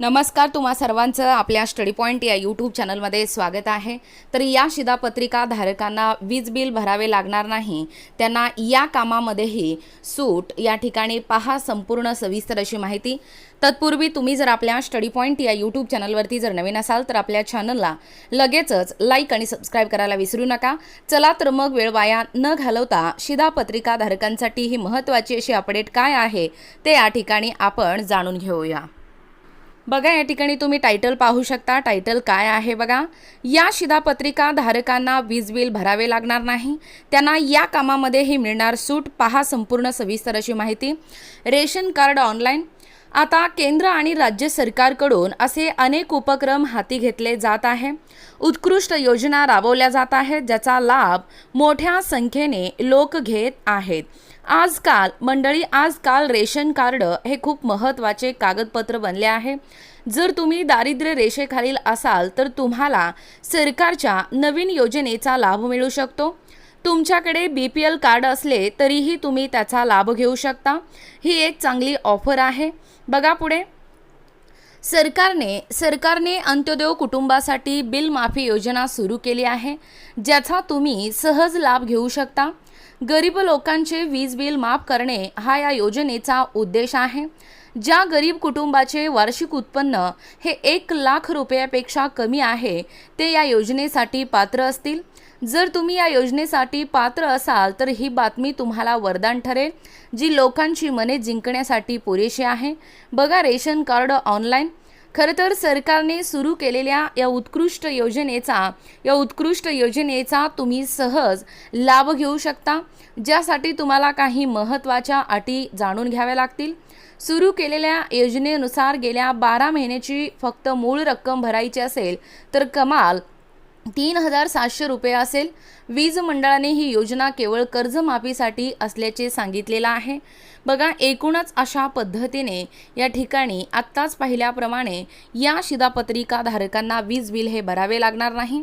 नमस्कार तुम्हा सर्वांचं आपल्या स्टडी पॉईंट या यूट्यूब चॅनलमध्ये स्वागत आहे. तर या शिधापत्रिका धारकांना वीज बिल भरावे लागणार नाही त्यांना या कामामध्येही सूट या ठिकाणी पहा संपूर्ण सविस्तर अशी माहिती. तत्पूर्वी तुम्ही जर आपल्या स्टडी पॉईंट या यूट्यूब चॅनलवरती जर नवीन असाल तर आपल्या चॅनलला लगेचच लाईक आणि सबस्क्राईब करायला विसरू नका. चला तर मग वेळ वाया न घालवता शिधापत्रिका धारकांसाठी ही महत्त्वाची अशी अपडेट काय आहे ते या ठिकाणी आपण जाणून घेऊया. बघा या ठिकाणी तुम्ही टायटल पाहू शकता. टायटल काय आहे बघा? या शिधापत्रिका धारकांना वीज बिल भरावे लागणार नाही. त्यांना या कामामध्ये ही मिळणार सूट. पहा संपूर्ण सविस्तर अशी माहिती. Ration card online. आता केंद्र आणि राज्य सरकारकडून असे अनेक उपक्रम हाती घेतले जात आहे. उत्कृष्ट योजना राबवल्या जात आहेत ज्याचा लाभ मोठ्या संख्येने लोक घेत आहेत. आजकाल मंडळी आजकाल रेशन कार्ड हे खूप महत्त्वाचे कागदपत्र बनले आहे. जर तुम्ही दारिद्र्य रेषेखालील असाल तर तुम्हाला सरकारच्या नवीन योजनेचा लाभ मिळू शकतो. तुमच्याकडे बी पी एल कार्ड असले तरीही तुम्ही त्याचा लाभ घेऊ शकता. ही एक चांगली ऑफर आहे. बघा पुढे. सरकारने सरकारने अंत्योदय कुटुंबासाठी बिल माफी योजना सुरू केली आहे ज्याचा तुम्ही सहज लाभ घेऊ शकता. गरीब लोकांचे वीज बिल माफ करणे हा या योजनेचा उद्देश आहे. ज्या गरीब कुटुंबाचे वार्षिक उत्पन्न हे एक लाख रुपयापेक्षा कमी आहे ते या योजनेसाठी पात्र असतील? जर तुम्ही या योजनेसाठी पात्र असाल तर ही बातमी तुम्हाला वरदान ठरेल जी लोकांची मने जिंकण्यासाठी पुरेशी आहे. बघा रेशन कार्ड ऑनलाईन. खरं तर सरकारने सुरू केलेल्या या उत्कृष्ट योजनेचा या उत्कृष्ट योजनेचा तुम्ही सहज लाभ घेऊ शकता. ज्यासाठी तुम्हाला काही महत्त्वाच्या अटी जाणून घ्याव्या लागतील. सुरू केलेल्या योजनेनुसार गेल्या बारा महिन्याची फक्त मूळ रक्कम भरायची असेल तर कमाल. तीन हजार सातशे रुपये असेल. वीज मंडळाने ही योजना केवळ कर्जमाफीसाठी असल्याचे सांगितलेलं आहे. बघा एकूणच अशा पद्धतीने या ठिकाणी आत्ताच पाहिल्याप्रमाणे या शिधापत्रिका धारकांना वीज बिल हे भरावे लागणार नाही.